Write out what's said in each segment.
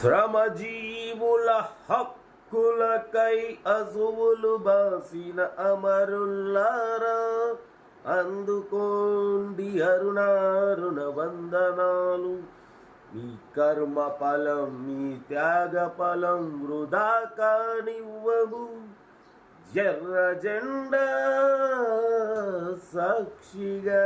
శ్రమజీవుల హక్కులకై అసువులు బాసిన అమరుల్లారా అందుకోండి అరుణారుణ వందనాలు. మీ కర్మ ఫలం మీ త్యాగ ఫలం వృధా కానివ్వము ఎర్ర జెండా సాక్షిగా.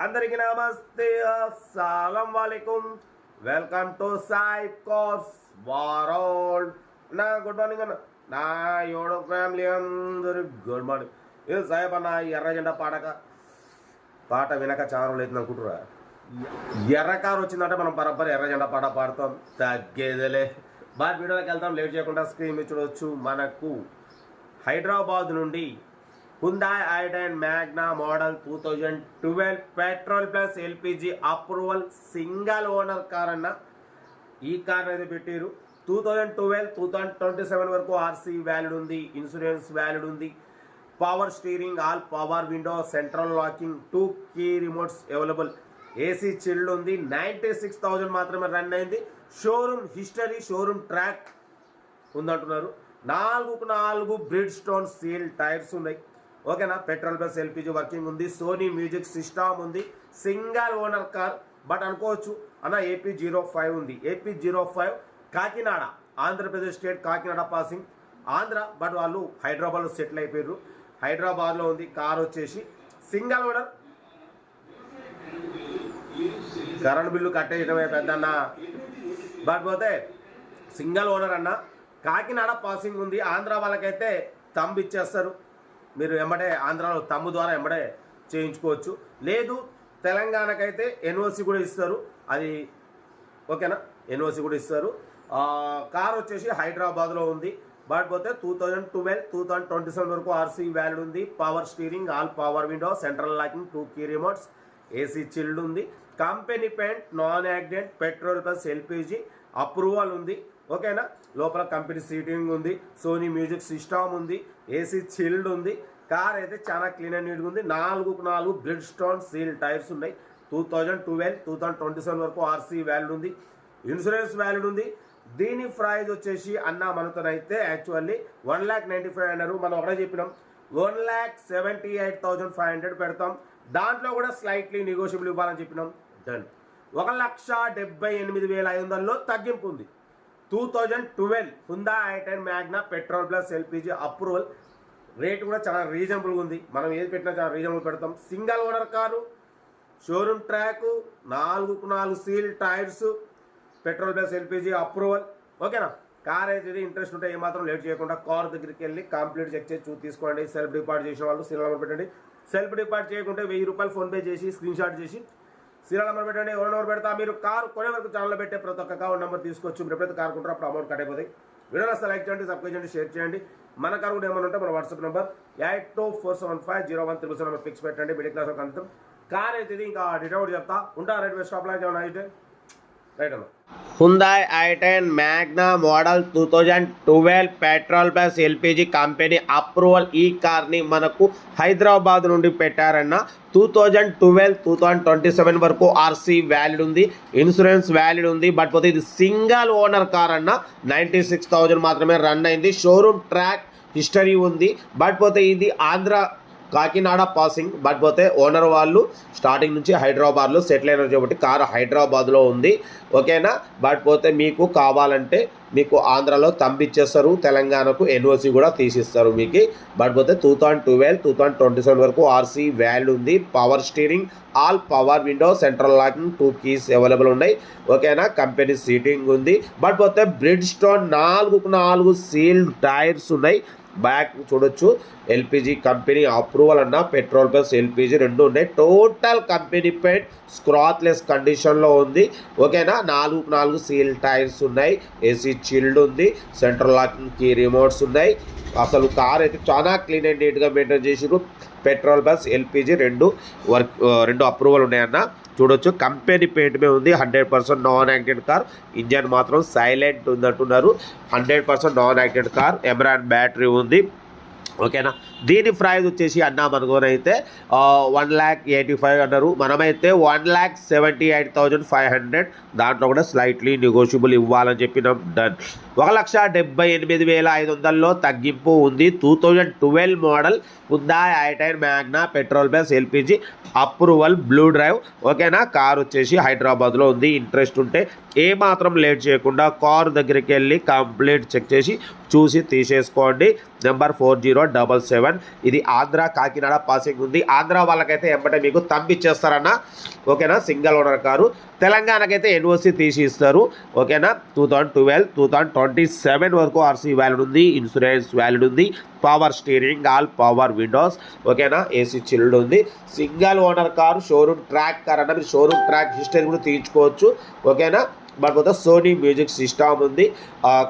అందరికీ నమస్తే. అస్సలం వాలేకుం. Welcome to Sai cars world నా గుడ్ మార్నింగ్ అన్న. నా యోడో ఫ్యామిలీ అందరు గుడ్ మార్నింగ్. ఏ సాహెబ్ అన్న ఎర్ర జెండా పాడక పాట వినక చాలా లేదు అనుకుంటురా ఎర్ర కారు వచ్చిందంటే మనం బరబ్బర్ ఎర్ర జెండా పాట పాడతాం. తగ్గేదేలే. బాగా వీడియోకి వెళ్తాం లేట్ చేయకుండా స్క్రీన్ మీద చూడవచ్చు మనకు హైదరాబాద్ నుండి Hyundai Aiden Magna model two thousand twelve petrol plus LPG approval single owner car అన్న. ఈ కార్ అయితే పెట్టారు two thousand twelve two thousand twenty seven వరకు ఆర్సీ వ్యాలిడ్ ఉంది ఇన్సూరెన్స్ వ్యాలిడ్ ఉంది. Power steering all power window central locking two key remotes available AC chilled ఉంది ninety six thousand మాత్రమే run అయింది. షోరూమ్ హిస్టరీ షోరూమ్ ట్రాక్ ఉందంటున్నారు. నాలుగుకు నాలుగు Bridgestone seal tyres ఉన్నాయి. ఓకేనా? పెట్రోల్ ప్లస్ ఎల్పిజి వర్కింగ్ ఉంది సోనీ మ్యూజిక్ సిస్టమ్ ఉంది సింగల్ ఓనర్ కార్ బట్ అనుకోవచ్చు. అన్న ఏపీ జీరో ఫైవ్ ఉంది. AP zero five Kakinada Andhra Pradesh state Kakinada passing. Andhra but వాళ్ళు హైదరాబాద్లో సెటిల్ అయిపోయారు హైదరాబాద్లో ఉంది కార్ వచ్చేసి సింగల్ ఓనర్. కరెంట్ బిల్లు కట్టేయడమే పెద్దన్న. బట్ పోతే సింగల్ ఓనర్ అన్న. కాకినాడ పాసింగ్ ఉంది ఆంధ్ర వాళ్ళకైతే తంబిచ్చేస్తారు మీరు ఎంబడే ఆంధ్రాలో తమ్ము ద్వారా ఎంబడే చేయించుకోవచ్చు. లేదు తెలంగాణకైతే ఎన్ఓసి కూడా ఇస్తారు. అది ఓకేనా? ఎన్ఓసి కూడా ఇస్తారు. కార్ వచ్చేసి హైదరాబాద్లో ఉంది. బట్ పోతే two thousand twelve two thousand twenty seven వరకు ఆర్సీ వ్యాలిడ్ ఉంది. Power steering all power window central locking two key remotes AC chilled ఉంది. Company paint non accident petrol plus LPG approval ఉంది. ఓకేనా? లోపల కంపెనీ సీటింగ్ ఉంది. Sony music system ఉంది. AC chilled ఉంది. Car అయితే చాలా క్లీన్ అండ్ నీట్గా ఉంది. నాలుగుకు నాలుగు బ్రిడ్ స్టోన్ సీల్ టైర్స్ ఉన్నాయి. Two thousand twelve two thousand twenty seven వరకు ఆర్సీ వ్యాలిడ్ ఉంది. ఇన్సూరెన్స్ వ్యాలిడ్ ఉంది. దీని ప్రైజ్ వచ్చేసి అన్న మనతోనైతే actually one lakh ninety five అన్నారు. మనం ఒకటే చెప్పినాం. One lakh seventy eight thousand five hundred పెడతాం. దాంట్లో కూడా స్లైట్లీ నెగోషియబుల్ ఇవ్వాలని చెప్పినాం. డన్ ఒక లక్ష డెబ్బై ఎనిమిది వేల ఐదు వందల్లో తగ్గింపు ఉంది. Two thousand twelve Hyundai i ten Magna petrol plus LPG approval rate కూడా చాలా రీజనబుల్గా ఉంది. మనం ఏది పెట్టినా చాలా రీజనబుల్ పెడతాం. Single owner car showroom track నాలుగుకు నాలుగు seal tyres petrol plus LPG approval ఓకేనా కార్ అయితే ఇంట్రెస్ట్ ఉంటే ఏమాత్రం లేట్ చేయకుండా కార్ దగ్గరికి వెళ్ళి కంప్లీట్ చెక్ చేసి చూ తీసుకోండి. సెల్ఫ్ డిపార్ట్ చేసిన వాళ్ళు సినిమా నెంబర్ పెట్టండి. సెల్ఫ్ డిపార్ట్ చేయకుంటే వెయ్యి రూపాయలు ఫోన్పే చేసి స్క్రీన్ షాట్ చేసి సీరియల్ నెంబర్ పెట్టండి ఎవరి నెంబర్ పెడతా మీరు కారు కొనే వరకు ఛానల్ పెట్టే ప్రతి ఒక్క అకౌంట్ నెంబర్ తీసుకొచ్చి మీరు ఎప్పుడైతే కార్ కొంటారో అప్పుడు అమౌంట్ కట్ అయిపోతాయి. వీడియో లైక్ చేయండి సబ్స్క్రైబ్ చేయండి షేర్ చేయండి. మన కార్ కూడా ఏమైనా ఉంటే మన WhatsApp number eight two four seven five zero one triple seven fix పెట్టండి మిడిల్ క్లాస్ అంతం కార్ అయితే ఇంకా డీటెయిల్ చెప్తా. ఉంటా రైట్ స్టాప్లో అయితే ఏమైనా అయితే? రైట్ అన్న Hyundai i ten Magna model two thousand twelve petrol plus LPG company approval ఈ కార్ని మనకు హైదరాబాద్ నుండి పెట్టారన్న two thousand twelve two thousand twenty seven వరకు ఆర్సీ వ్యాలిడ్ ఉంది ఇన్సూరెన్స్ వ్యాలిడ్ ఉంది బట్ పోతే ఇది సింగల్ ఓనర్ కార్ అన్న నైంటీ సిక్స్ థౌజండ్ మాత్రమే రన్ అయింది. షోరూమ్ ట్రాక్ హిస్టరీ ఉంది బట్ పోతే ఇది ఆంధ్ర కాకినాడ పాసింగ్ బట్ పోతే ఓనర్ వాళ్ళు స్టార్టింగ్ నుంచి హైదరాబాద్లో సెటిల్ అయినారు కాబట్టి కారు హైదరాబాద్లో ఉంది. ఓకేనా బట్ పోతే మీకు కావాలంటే మీకు ఆంధ్రాలో తంబిచ్చేస్తారు తెలంగాణకు ఎన్ఓసి కూడా తీసిస్తారు మీకు. బట్ పోతే two thousand twelve two thousand twenty seven వరకు ఆర్సీ వ్యాల్డ్ ఉంది. Power steering all power window central locking two keys available ఉన్నాయి. ఓకేనా? కంపెనీ సీటింగ్ ఉంది. బట్ పోతే బ్రిడ్ స్టోన్ నాలుగుకు నాలుగు సీల్డ్ టైర్స్ ఉన్నాయి. బ్యాక్ చూడొచ్చు. ఎల్పిజి కంపెనీ అప్రూవల్ అన్న పెట్రోల్ ప్లస్ ఎల్పిజి రెండు ఉన్నాయి. టోటల్ కంపెనీ పెయింట్ స్క్రాత్లెస్ కండిషన్లో ఉంది. ఓకేనా? నాలుగు నాలుగు సీల్ టైర్స్ ఉన్నాయి. ఏసీ చిల్డ్ ఉంది. సెంట్రల్ లాకింగ్ రిమోట్స్ ఉన్నాయి. అసలు కార్ అయితే చాలా క్లీన్ అండ్ నీట్గా మెయింటైన్ చేసిరు పెట్రోల్ బస్ ఎల్పిజి రెండు వర్క్ రెండు అప్రూవల్ ఉన్నాయన్న. చూడొచ్చు. కంపెనీ పెయింట్ మీద ఉంది. Hundred percent non acted car engine మాత్రం సైలెంట్ ఉందంటున్నారు hundred percent non acted car Amaron battery ఉంది. ఓకేనా? దీని ప్రైజ్ వచ్చేసి అన్నా అన్నామనుకోనైతే వన్ ల్యాక్ ఎయిటీ ఫైవ్ అన్నారు. మనమైతే one lakh seventy eight thousand five hundred దాంట్లో కూడా స్లైట్లీ నెగోషియబుల్ ఇవ్వాలని చెప్పినాం. డన్ ఒక లక్ష డెబ్బై ఎనిమిది వేల ఐదు వందల్లో తగ్గింపు ఉంది. టూ థౌజండ్ ట్వెల్వ్ మోడల్ ఉందా i ten Magna petrol plus LPG approval blue drive ఓకేనా? కార్ వచ్చేసి హైదరాబాద్లో ఉంది. ఇంట్రెస్ట్ ఉంటే ఏ మాత్రం లేట్ చేయకుండా కార్ దగ్గరికి వెళ్ళి కంప్లీట్ చెక్ చేసి చూసి తీసేసుకోండి. Number four zero double seven ఇది ఆంధ్ర కాకినాడ పాసింగ్ ఉంది. ఆంధ్ర వాళ్ళకైతే ఎంబటే మీకు తంపిచ్చేస్తారన్న. ఓకేనా? Single owner car. తెలంగాణకైతే ఎన్ఓసి తీసి ఇస్తారు ఓకేనా? Two thousand twelve two thousand twenty seven వరకు ఆర్సీ వ్యాలిడ్ ఉంది. ఇన్సూరెన్స్ వ్యాలిడ్ ఉంది. Power steering all power windows ఓకేనా? ఏసీ చిల్డ్ ఉంది. Single owner car showroom track car అన్న మీరు షోరూమ్ ట్రాక్ హిస్టరీ కూడా తీయించుకోవచ్చు. ఓకేనా? బట్ సోనీ మ్యూజిక్ సిస్టమ్ ఉంది.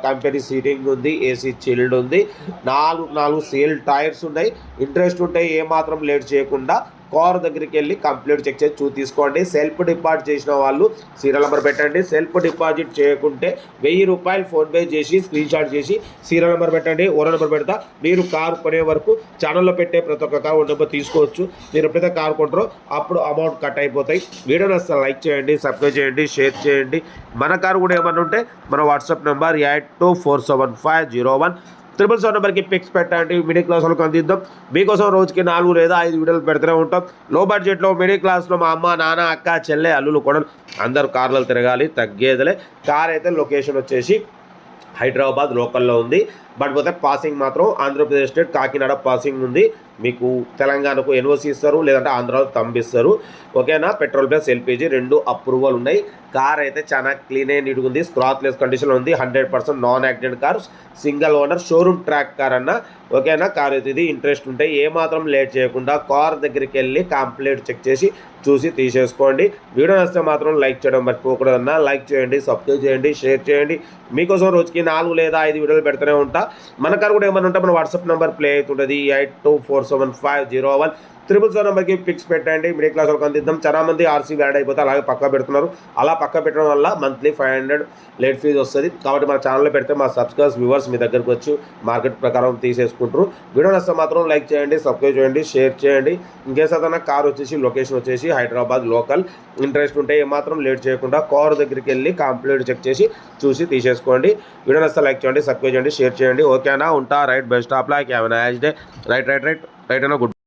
కంపెనీ సీటింగ్ ఉంది ఏసీ చిల్డ్ ఉంది. నాలుగు నాలుగు సీల్డ్ టైర్స్ ఉన్నాయి. ఇంట్రెస్ట్ ఉంటే ఏమాత్రం లేట్ చేయకుండా కార్ దగ్గరికి వెళ్ళి కంప్లీట్ చెక్ చేసి చూ తీసుకోండి. సెల్ఫ్ డిపాజిట్ చేసిన వాళ్ళు సీరియల్ నెంబర్ పెట్టండి. సెల్ఫ్ డిపాజిట్ చేయకుంటే వెయ్యి రూపాయలు ఫోన్పే చేసి స్క్రీన్ షాట్ చేసి సీరియల్ నెంబర్ పెట్టండి. ఓరో నెంబర్ పెడతా. మీరు కారు కొనే వరకు ఛానల్లో పెట్టే ప్రతి ఒక్క కారు నెంబర్ తీసుకోవచ్చు. మీరు ఎప్పుడైతే కారు కొంటారో అప్పుడు అమౌంట్ కట్ అయిపోతాయి. వీడియోని అసలు లైక్ చేయండి సబ్స్క్రైబ్ చేయండి షేర్ చేయండి. మన కారు కూడా ఏమన్నా ఉంటే మన WhatsApp number eight two four seven five zero one triple seven నెంబర్కి పిక్స్ పెట్టండి. మిడిల్ క్లాస్ వాళ్ళకి అందిద్దాం. మీకోసం రోజుకి నాలుగు లేదా ఐదు వీడియోలు పెడుతూనే ఉంటాం. లో బడ్జెట్లో మిడిల్ క్లాస్లో మా అమ్మ నాన్న అక్క చెల్లె అల్లులు కూడా అందరూ కార్లలో తిరగాలి తగ్గేదిలే. కార్ అయితే లొకేషన్ వచ్చేసి హైదరాబాద్ లోకల్లో ఉంది. బట్ పోతే పాసింగ్ మాత్రం ఆంధ్రప్రదేశ్ స్టేట్ కాకినాడ పాసింగ్ ఉంది. మీకు తెలంగాణకు ఎన్ఓసి ఇస్తారు లేదంటే ఆంధ్రాలో తంబిస్తారు. ఓకేనా? పెట్రోల్ ప్లస్ ఎల్పిజి రెండు అప్రూవల్ ఉన్నాయి. కార్ అయితే చాలా క్లీన్ అండ్ నీట్గా ఉంది. స్క్రాత్లెస్ కండిషన్లో ఉంది. Hundred percent non accident car single owner showroom track car అన్న. ఓకేనా? కార్ అయితే ఇది ఇంట్రెస్ట్ ఉంటే ఏమాత్రం లేట్ చేయకుండా కార్ దగ్గరికి వెళ్ళి కంప్లీట్ చెక్ చేసి చూసి తీసేసుకోండి. వీడియో నచ్చితే మాత్రం లైక్ చేయడం మర్చిపోకూడదన్నా. లైక్ చేయండి సబ్స్క్రైబ్ చేయండి షేర్ చేయండి. మీకోసం రోజుకి నాలుగు లేదా ఐదు వీడియోలు పెడుతూనే ఉంటా. మన కార్ కూడా ఏమైనా ఉంటే మన వాట్సాప్ నెంబర్ ప్లే అవుతుంటుంది. Eight two four seven five zero one triple so నెంబర్కి పిక్స్ పెట్టండి. మిడిల్ క్లాస్ వాళ్ళకి అందిద్దాం. చాలా మంది ఆర్సీ వ్యాడ్ అయిపోతే అలాగే పక్క పెడుతున్నారు. అలా పక్క పెట్టడం వల్ల monthly five hundred late fees వస్తుంది. కాబట్టి మన ఛానల్లో పెడితే మా సబ్స్క్రైబర్స్ వ్యూవర్స్ మీ దగ్గరకు వచ్చి మార్కెట్ ప్రకారం తీసేసుకుంటారు. వీడియో నచ్చితే మాత్రం లైక్ చేయండి సబ్స్క్రైబ్ చేయండి షేర్ చేయండి. ఇంకేస్ ఏదైనా కార్ వచ్చేసి లొకేషన్ వచ్చేసి హైదరాబాద్ లోకల్ ఇంట్రెస్ట్ ఉంటే ఏమాత్రం లేట్ చేయకుండా కార్ దగ్గరికి వెళ్ళి కంప్లీట్ చెక్ చేసి చూసి తీసేసుకోండి. వీడియో నచ్చితే లైక్ చేయండి సబ్స్క్రైబ్ చేయండి షేర్ చేయండి. ఓకేనా ఉంటా right best of like have nice day right right right right అయినా గుడ్